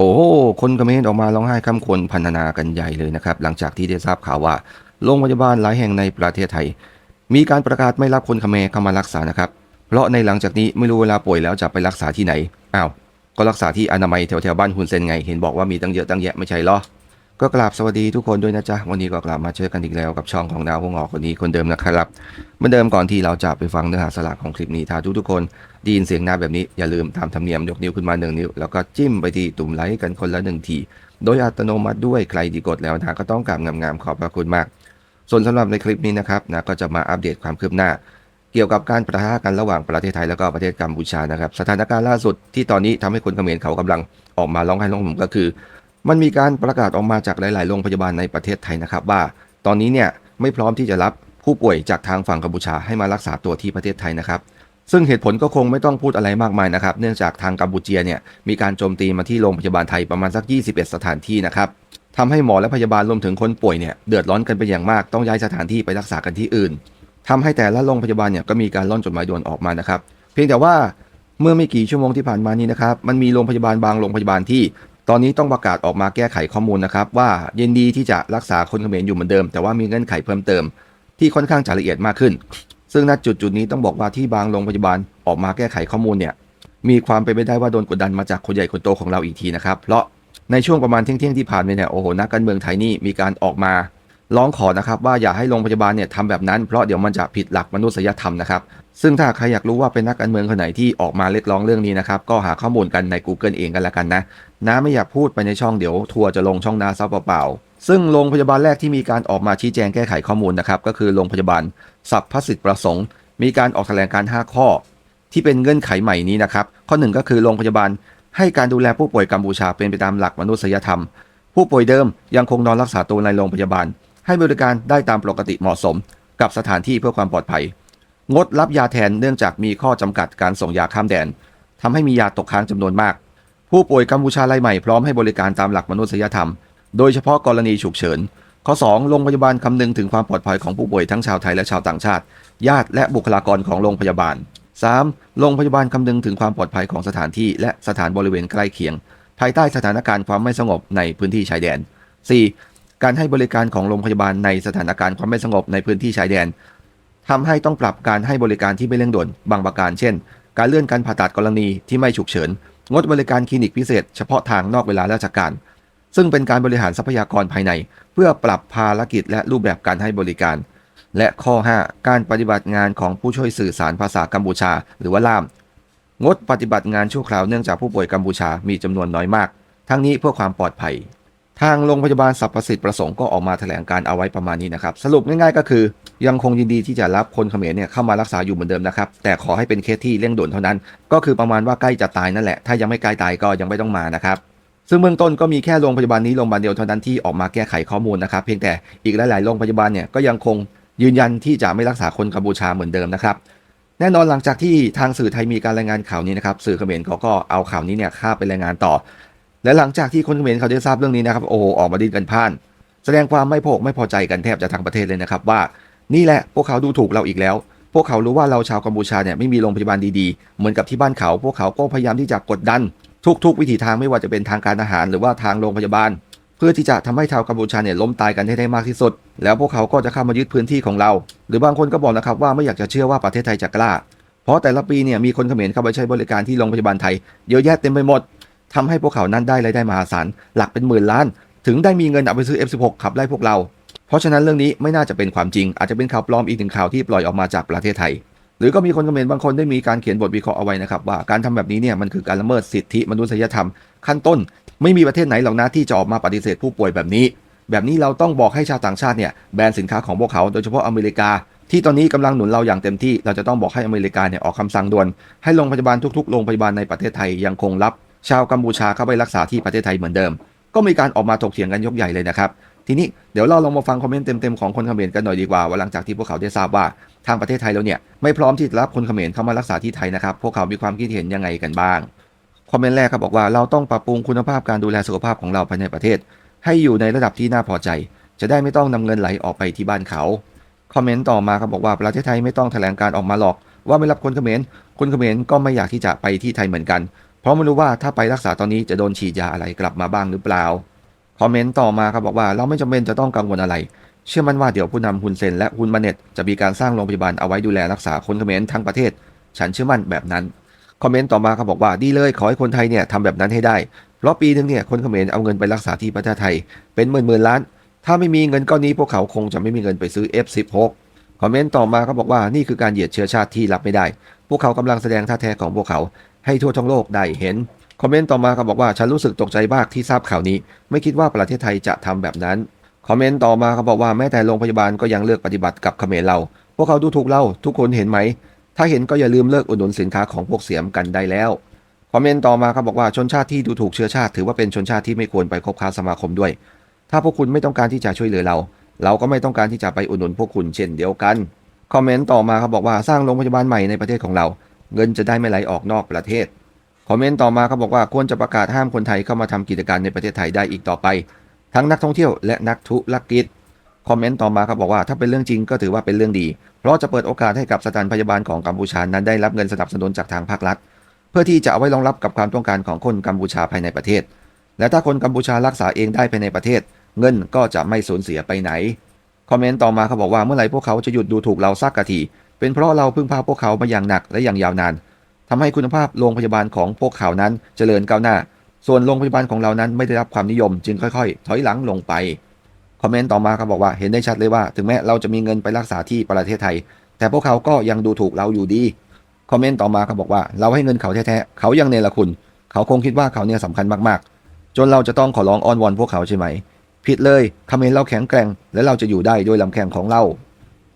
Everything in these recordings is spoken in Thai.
โอ้โหคนเขมรออกมาร้องไห้คำควรพันธนากันใหญ่เลยนะครับ หลังจากที่ได้ทราบข่าวว่าโรงพยาบาลหลายแห่งในประเทศไทย มีการประกาศไม่รับคนเขมรเข้ามารักษานะครับ เพราะในหลังจากนี้ไม่รู้เวลาป่วยแล้วจะไปรักษาที่ไหนอ้าวก็รักษาที่อนามัยแถวแถวบ้านคุณเซนไง เห็นบอกว่ามีตั้งเยอะตั้งแยะไม่ใช่หรอ ก็กราบสวัสดีทุกคนด้วยนะจ๊ะ วันนี้ก็กลับมาเจอกันอีกแล้วกับช่องของดาวพงออกคนนี้คนเดิมนะครับเหมือนเดิมก่อนที่เราจะไปฟังเนื้อหาสาระของคลิปนี้ถ้าทุกทุกคนได้ยินเสียงหน้าแบบนี้อย่าลืมตามธรรมเนียมยกนิ้วขึ้นมาหนึ่งนิ้ว แล้วก็จิ้มไปที่ตุ่มไลค์กันคนละหนึ่งทีโดยอัตโนมัติด้วยใครที่กดแล้วนะก็ต้องกราบงามๆขอบพระคุณมาก ส่วนสำหรับในคลิปนี้นะครับนะก็จะมาอัปเดตความคืบหน้า เกี่ยวกับการประทะกันระหว่างประเทศไทยแล้วก็ประเทศกัมพูชานะครับสถานการณ์ล่าสุดที่ตอนนี้ทำให้คนเขมรเขากำลังออกมาร้องไห้ร้องห่มก็คือ มันมีการประกาศออกมาจากหลาย ๆ โรงพยาบาลในประเทศไทยนะครับว่า ตอนนี้เนี่ยไม่พร้อมที่จะรับผู้ป่วยจากทางฝั่งกัมพูชาให้มารักษาตัวที่ประเทศไทยนะครับ ซึ่งเหตุผลก็คงไม่ต้องพูดอะไรมากมายนะครับ เนื่องจากทางกัมพูชีเนี่ยมีการโจมตีมาที่โรงพยาบาลไทยประมาณสัก 21 สถานที่นะครับทำให้หมอและพยาบาลรวมถึงคนป่วยเนี่ยเดือดร้อนกันเป็นอย่างมากต้องย้ายสถานที่ไปรักษากันที่อื่นทำให้แต่ละโรงพยาบาลเนี่ยก็มีการล่อนจดหมายด่วนออกมานะครับ เพียงแต่ว่าเมื่อไม่กี่ชั่วโมงที่ผ่านมานี้นะครับ มันมีโรงพยาบาลบางโรงพยาบาลที่ ตอนนี้ต้องประกาศออกมาแก้ไขข้อมูลนะครับ ว่ายินดีที่จะรักษาคนเขมรอยู่เหมือนเดิม แต่ว่ามีเงื่อนไขเพิ่มเติม ที่ค่อนข้างจะละเอียดมากขึ้น ซึ่งณจุดจุดนี้ต้องบอกว่าที่บางโรงพยาบาลออกมาแก้ไขข้อมูลเนี่ยมีความเป็นไปได้ว่าโดนกดดันมาจากคนใหญ่คนโตของเราอีกทีนะครับเพราะในช่วงประมาณเที่ยงๆที่ผ่านมาเนี่ยโอ้โหนักการเมืองไทยนี่มีการออกมา ร้องขอนะครับว่าอย่าให้โรงพยาบาลเนี่ยทำแบบนั้นเพราะเดี๋ยวมันจะผิดหลักมนุษยธรรมนะครับซึ่งถ้าใครอยากรู้ว่าเป็นนักการเมืองคนไหนที่ออกมาเรียกร้องเรื่องนี้นะครับก็หาข้อมูลกันใน Google เองกันละกันนะน้าไม่อยากพูดไปในช่องเดี๋ยวทัวร์จะลงช่องนาซับเปล่าๆซึ่งโรงพยาบาลแรกที่มีการออกมาชี้แจงแก้ไขข้อมูลนะครับก็คือโรงพยาบาลสัพพสิทธิประสงค์ มีการออกแถลงการณ์5ข้อ ที่เป็นเงื่อนไขใหม่นี้นะครับข้อหนึ่งก็คือโรงพยาบาลให้การดูแลผู้ป่วยกัมพูชาเป็นไปตามหลักมนุษยธรรม ผู้ป่วยเดิมยังคงนอนรักษาตัวในโรงพยาบาล ให้บริการได้ตามปกติเหมาะสม กับสถานที่เพื่อความปลอดภัย งดรับยาแทนเนื่องจากมีข้อจำกัดการส่งยาข้ามแดนทำให้มียาตกค้างจำนวนมาก ผู้ป่วยกัมพูชารายใหม่พร้อมให้บริการตามหลักมนุษยธรรม โดยเฉพาะกรณีฉุกเฉิน ข้อ 2 โรงพยาบาลคำนึงถึงความปลอดภัยของผู้ป่วยทั้งชาวไทยและชาวต่างชาติ ญาติและบุคลากรของโรงพยาบาล 3. โรงพยาบาลคำนึงถึงความปลอดภัยของสถานที่และสถานบริเวณใกล้เคียง ภายใต้สถานการณ์ความไม่สงบในพื้นที่ชายแดน 4. การให้บริการของโรงพยาบาลในสถานการณ์ความไม่สงบในพื้นที่ชายแดนทำให้ต้องปรับการให้บริการที่ไม่เร่งด่วนบางประการ เช่น การเลื่อนการผ่าตัดกรณีที่ไม่ฉุกเฉิน งดบริการคลินิกพิเศษเฉพาะทางนอกเวลาราชการ ซึ่งเป็นการบริหารทรัพยากรภายใน เพื่อปรับภารกิจและรูปแบบการให้บริการ และข้อ 5 การปฏิบัติงานของผู้ช่วยสื่อสารภาษากัมพูชา หรือว่าล่าม งดปฏิบัติงานชั่วคราวเนื่องจากผู้ป่วยกัมพูชามีจำนวนน้อยมาก ทั้งนี้เพื่อความปลอดภัย ทางโรงพยาบาลสรรพสิทธิประสงค์ก็ออกมาแถลงการเอาไว้ประมาณนี้นะครับ สรุปง่ายๆก็คือ ยังคงยินดีที่จะรับคนเขมรเนี่ยเข้ามารักษาอยู่เหมือนเดิมนะครับ แต่ขอให้เป็นเคสที่เร่งด่วนเท่านั้น ก็คือประมาณว่าใกล้จะตายนั่นแหละ ถ้ายังไม่ใกล้ตายก็ยังไม่ต้องมานะครับ ซึ่งเบื้องต้นก็มีแค่โรงพยาบาลนี้โรงพยาบาลเดียวเท่านั้นที่ออกมาแก้ไขข้อมูลนะครับ เพียงแต่อีกหลายๆโรงพยาบาลเนี่ยก็ยังคงยืนยันที่จะไม่รักษาคนกัมพูชาเหมือนเดิมนะครับแน่นอนหลังจากที่ทางสื่อไทยมีการรายงานข่าวนี้นะครับ สื่อเขมรเขาก็เอาข่าวนี้เนี่ยข้าไปรายงานต่อ และหลังจากที่คนเขมรเขาได้ทราบเรื่องนี้นะครับโอ้ออกมาดิ้นกันพ่าน แสดงความไม่พออกไม่พอใจกันแทบจะทั้งประเทศเลยนะครับว่านี่แหละพวกเขาดูถูกเราอีกแล้ว พวกเขารู้ว่าเราชาวกัมพูชาเนี่ยไม่มีโรงพยาบาลดีๆ เหมือนกับที่บ้านเขา พวกเขาก็พยายามที่จะกดดัน ทุกๆ วิถีทางไม่ว่าจะเป็นทางการอาหาร หรือว่าทางโรงพยาบาล เพื่อที่จะทำให้ชาวกัมพูชาเนี่ยล้มตายกันให้ได้มากที่สุด แล้วพวกเขาก็จะเข้ามายึดพื้นที่ของเรา หรือบางคนก็บอกนะครับว่าไม่อยากจะเชื่อว่าประเทศไทยจะกล้า เพราะแต่ละปีเนี่ยมีคนเขมรเข้าไปใช้บริการที่โรงพยาบาลไทยเยอะแยะเต็มไปหมด ทำให้พวกเขานั้นได้รายได้มหาศาลหลักเป็นหมื่นล้าน ถึงได้มีเงินเอาไปซื้อ F16 ขับไล่พวกเรา เพราะฉะนั้นเรื่องนี้ไม่น่าจะเป็นความจริง อาจจะเป็นข่าวปลอมอีกหนึ่งข่าวที่ปล่อยออกมาจากประเทศไทย หรือก็มีคนคอมเมนต์บางคนได้มีการเขียนบทวิเคราะห์เอาไว้นะครับว่าการทำแบบนี้เนี่ยมันคือการละเมิดสิทธิมนุษยธรรม ขั้นต้น ไม่มีประเทศไหนหรอกนะที่จะออกมาปฏิเสธผู้ป่วยแบบนี้ แบบนี้เราต้องบอกให้ชาวต่างชาติเนี่ยแบนสินค้าของพวกเขาโดยเฉพาะอเมริกาที่ตอนนี้กำลังหนุนเราอย่างเต็มที่ เราจะต้องบอกให้อเมริกาเนี่ยออกคำสั่งด่วน ให้โรงพยาบาลทุกๆ โรงพยาบาลในประเทศไทยยังคงรับ ชาวกัมพูชาเข้าไปรักษาที่ประเทศไทยเหมือนเดิม ก็มีการออกมาถกเถียงกันยกใหญ่เลยนะครับทีนี้เดี๋ยวเราลองมาฟังคอมเมนต์เต็มๆของคนเขมรกันหน่อยดีกว่าว่าหลังจากที่พวกเขาได้ทราบว่าทางประเทศไทยเราเนี่ยไม่พร้อมที่จะรับคนเขมรเข้ามารักษาที่ไทยนะครับพวกเขามีความคิดเห็นยังไงกันบ้างคอมเมนต์แรกครับบอกว่าเราต้องปรับปรุงคุณภาพการดูแลสุขภาพของเราภายในประเทศ ให้อยู่ในระดับที่น่าพอใจ จะได้ไม่ต้องนำเงินไหลออกไปที่บ้านเขาคอมเมนต์ต่อมาครับบอกว่าประเทศไทยไม่ต้องแถลงการออกมาหรอก ว่าไม่รับคนเขมรคนเขมรก็ไม่อยากที่จะไปที่ไทยเหมือนกัน เพราะไม่รู้ว่าถ้าไปรักษาตอนนี้จะโดนฉีดยาอะไรกลับมาบ้างหรือเปล่า คอมเมนต์ต่อมาครับบอกว่าเราไม่จำเป็นจะต้องกังวลอะไร เชื่อมั่นว่าเดี๋ยวผู้นำฮุนเซนและฮุนมาเน็ตจะมีการสร้างโรงพยาบาลเอาไว้ดูแลรักษาคนเขมรทั้งประเทศ ฉันเชื่อมั่นแบบนั้น คอมเมนต์ต่อมาเขาบอกว่าดีเลยขอให้คนไทยเนี่ยทำแบบนั้นให้ได้ เพราะปีหนึงเนี่ยคนเขมรเอาเงินไปรักษาที่ประเทศไทย เป็นหมื่นหมื่นล้าน ถ้าไม่มีเงินก้อนนี้พวกเขาคงจะไม่มีเงินไปซื้อ F16 คอมเมนต์ต่อมาเขาบอกว่านี่คือการเหยียดเชื้อชาติที่รับไม่ได้ พวกเขากำลังแสดงท่าแท้ของพวกเขา ให้ทั่วทั้งโลกได้เห็น คอมเมนต์ต่อมาเขาบอกว่าฉันรู้สึกตกใจมากที่ทราบข่าวนี้ ไม่คิดว่าประเทศไทยจะทำแบบนั้น คอมเมนต์ต่อมาเขาบอกว่าแม้แต่โรงพยาบาลก็ยังเลือกปฏิบัติกับเขมรเรา พวกเขาดูถูกเราทุกคนเห็นไหม ถ้าเห็นก็อย่าลืมเลิกอุดหนุนสินค้าของพวกเสียมกันได้แล้วคอมเมนต์ต่อมาเขาบอกว่าชนชาติที่ดูถูกเชื้อชาติ ถือว่าเป็นชนชาติที่ไม่ควรไปคบค้าสมาคมด้วย ถ้าพวกคุณไม่ต้องการที่จะช่วยเหลือเรา เราก็ไม่ต้องการที่จะไปอุดหนุนพวกคุณเช่นเดียวกัน คอมเมนต์ต่อมาเขาบอกว่าสร้างโรงพยาบาลใหม่ในประเทศของเรา เงินจะได้ไม่ไหลออกนอกประเทศ คอมเมนต์ต่อมาเขาบอกว่าควรจะประกาศห้ามคนไทยเข้ามาทำกิจการในประเทศไทยได้อีกต่อไป ทั้งนักท่องเที่ยวและนักธุรกิจ คอมเมนต์ต่อมาเขาบอกว่าถ้าเป็นเรื่องจริงก็ถือว่าเป็นเรื่องดี เพราะจะเปิดโอกาสให้กับสถานพยาบาลของกัมพูชานั้นได้รับเงินสนับสนุนจากทางภาครัฐ เพื่อที่จะเอาไว้รองรับกับความต้องการของคนกัมพูชาภายในประเทศ และถ้าคนกัมพูชารักษาเองได้ภายในประเทศ เงินก็จะไม่สูญเสียไปไหน คอมเมนต์ต่อมาเขาบอกว่าเมื่อไหร่พวกเขาจะหยุดดูถูกเราสักกะที เป็นเพราะเราพึ่งพาพวกเขามาอย่างหนักและอย่างยาวนานทำให้คุณภาพโรงพยาบาลของพวกเขานั้นเจริญก้าวหน้า ส่วนโรงพยาบาลของเรานั้นไม่ได้รับความนิยม จึงค่อยๆ ถอยหลังลงไป คอมเมนต์ต่อมาเขาบอกว่าเห็นได้ชัดเลยว่า ถึงแม้เราจะมีเงินไปรักษาที่ประเทศไทย แต่พวกเขาก็ยังดูถูกเราอยู่ดี คอมเมนต์ต่อมาเขาบอกว่า เราให้เงินเขาแท้ๆเขายังเนรคุณ เขาคงคิดว่าเขาเนี่ยสำคัญมากๆ จนเราจะต้องขอร้องอ้อนวอนพวกเขาใช่ไหม ผิดเลยคอมเมนต์เราแข็งแกร่ง และเราจะอยู่ได้ด้วยลำแข้งของเรา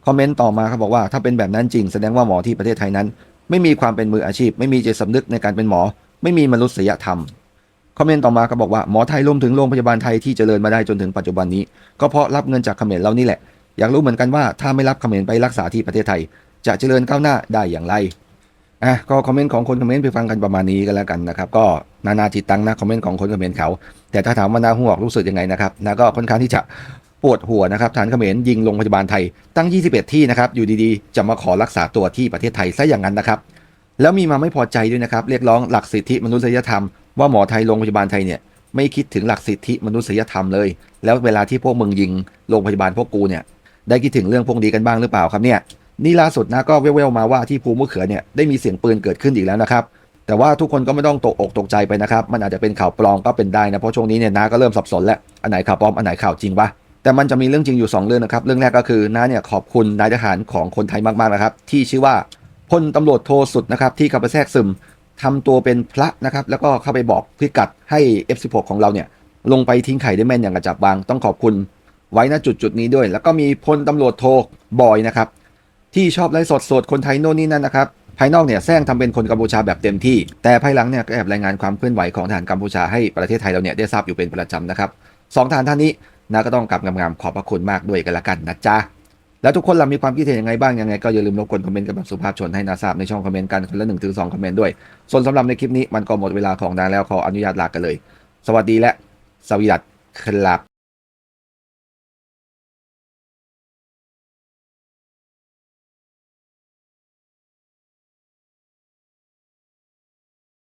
คอมเมนต์ต่อมาเขาบอกว่าถ้าเป็นแบบนั้นจริงแสดงว่าหมอที่ประเทศไทยนั้น ไม่มีความเป็นมืออาชีพ ไม่มีจิตสำนึกในการเป็นหมอ ไม่มีมนุษยธรรมคอมเมนต์ต่อมาก็บอกว่าหมอไทยรวมถึงโรงพยาบาลไทยที่เจริญมาได้จนถึงปัจจุบันนี้ ก็เพราะรับเงินจากเขมรเรานี่แหละ อยากรู้เหมือนกันว่าถ้าไม่รับเขมรไปรักษาที่ประเทศไทย จะเจริญก้าวหน้าได้อย่างไรอะก็คอมเมนต์ของคนคอมเขมรไปฟังกันประมาณนี้กันแล้วกันนะครับก็นานาจิตตังนะคอมเมนต์ของคนคอมเขมรเขา แต่ถ้าถามว่านาหัวรู้สึกยังไงนะครับนะก็ค่อนข้างที่จะ ปวดหัวนะครับฐานเขมรยิงโรงพยาบาลไทยตั้ง 21 ที่นะครับ อยู่ดีๆ จะมาขอรักษาตัวที่ประเทศไทยซะอย่างนั้นนะครับ แล้วมีมาไม่พอใจด้วยนะครับ เรียกร้องหลักสิทธิมนุษยธรรมว่าหมอไทยโรงพยาบาลไทยเนี่ยไม่คิดถึงหลักสิทธิมนุษยธรรมเลย แล้วเวลาที่พวกมึงยิงโรงพยาบาลพวกกูเนี่ยได้คิดถึงเรื่องพวกนี้กันบ้างหรือเปล่าครับเนี่ยนี่ล่าสุดนะก็เว่วๆมาว่าที่ภูมะเขือเนี่ยได้มีเสียงปืนเกิดขึ้นอีกแล้วนะครับแต่ว่าทุกคนก็ไม่ต้องตกอกตกใจไปนะครับ มันอาจจะเป็นข่าวปลอมก็เป็นได้นะ เพราะช่วงนี้เนี่ยนาก็เริ่มสับสนแล้ว อันไหนข่าวปลอม อันไหนข่าวจริงวะ แต่มันจะมีเรื่องจริงอยู่ 2 เรื่องนะครับ เรื่องแรกก็คือน้าเนี่ยขอบคุณนายทหารของคนไทยมากๆนะครับ ที่ชื่อว่าพลตำรวจโทสุดนะครับ ที่เข้าไปแทรกซึมทำตัวเป็นพระนะครับ แล้วก็เข้าไปบอกพิกัดให้ F16 ของเราเนี่ย ลงไปทิ้งไข่ได้แม่นอย่างกระจับบาง ต้องขอบคุณไว้ณจุดจุดนี้ด้วย แล้วก็มีพลตำรวจโทบอยนะครับ ที่ชอบไลฟ์สดสดคนไทยโน่นนี่นั่นนะครับภายนอกเนี่ยแซงทำเป็นคนกัมพูชาแบบเต็มที่ แต่ภายหลังเนี่ยก็แอบรายงานความเคลื่อนไหวของทหารกัมพูชาให้ประเทศไทยเราเนี่ยได้ทราบอยู่เป็นประจำนะครับสองทหารท่านนี้ นาก็ต้องกลับงามๆขอบพระคุณมากด้วยกันละกันนะจ๊ะแล้วทุกคนเรามีความคิดเห็นยังไงบ้างยังไงก็อย่าลืมรบกวนคอมเมนต์กับแบบสุภาพชนให้นาทราบในช่องคอมเมนต์กันคนละหนึ่งถึงสองคอมเมนต์ด้วย ส่วนสำหรับในคลิปนี้มันก็หมดเวลาของนาแล้วขออนุญาตลากันเลย สวัสดีและสวีดัสครับ